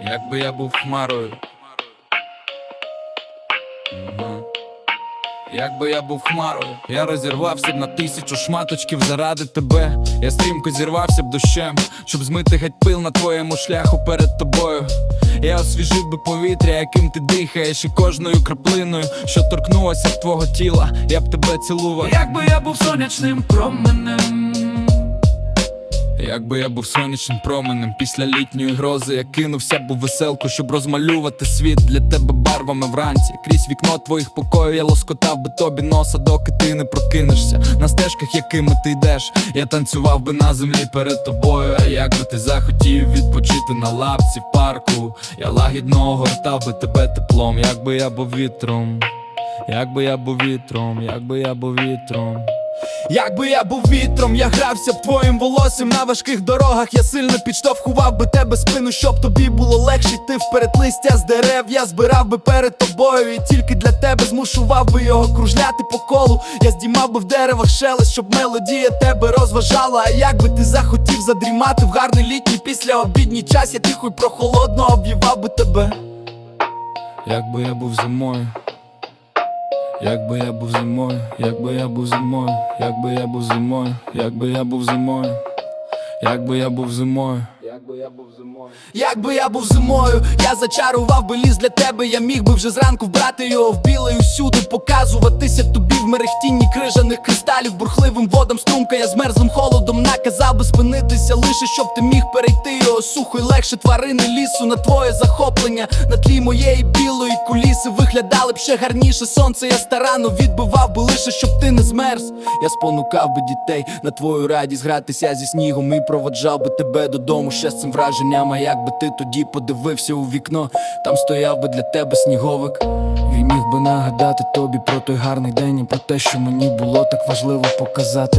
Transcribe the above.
Якби я був хмарою. Якби я був хмарою, я розірвався б на тисячу шматочків заради тебе. Я стрімко зірвався б дощем, щоб змити геть пил на твоєму шляху перед тобою. Я освіжив би повітря, яким ти дихаєш, і кожною краплиною, що торкнулася б твого тіла, я б тебе цілував. Якби я був сонячним променем, Якби я був сонячним променем після літньої грози, я кинувся б у веселку, щоб розмалювати світ для тебе барвами вранці. Крізь вікно твоїх покоїв я лоскотав би тобі носа, доки ти не прокинешся. На стежках, якими ти йдеш, я танцював би на землі перед тобою. А якби ти захотів відпочити на лапці в парку, я лагідно огортав би тебе теплом, якби я був вітром, якби я був вітром, якби я був вітром. Якби я був вітром, я грався б твоїм волоссям на важких дорогах. Я сильно підштовхував би тебе спину, щоб тобі було легше йти вперед листя з дерев. Я збирав би перед тобою, і тільки для тебе змушував би його кружляти по колу. Я здіймав би в деревах шелест, щоб мелодія тебе розважала. А якби ти захотів задрімати в гарний літній після обідній час, я тихо й прохолодно об'ївав би тебе. Якби я був зимою. Якби я був зимою, якби я був зимою, якби я був зимою, якби я був зимою, якби я був зимою. Якби я був зимою, якби я був зимою, я зачарував би ліс для тебе. Я міг би вже зранку вбрати його в біле і всюди показуватися тобі в мерехтінні крижаних кристалів, бурхливим водам струмка. Я з мерзлим холодом наказав би спинитися лише щоб ти міг перейти його сухо й легше тварини лісу на твоє захоплення. На тлі моєї білої куліси виглядали б ще гарніше сонце. Я старанно відбивав би лише щоб ти не змерз. Я спонукав би дітей на твою радість гратися зі снігом і проводжав би тебе додому ще з цим враженням. А якби ти тоді подивився у вікно, там стояв би для тебе сніговик. Він міг би нагадати тобі про той гарний день і про те, що мені було так важливо показати.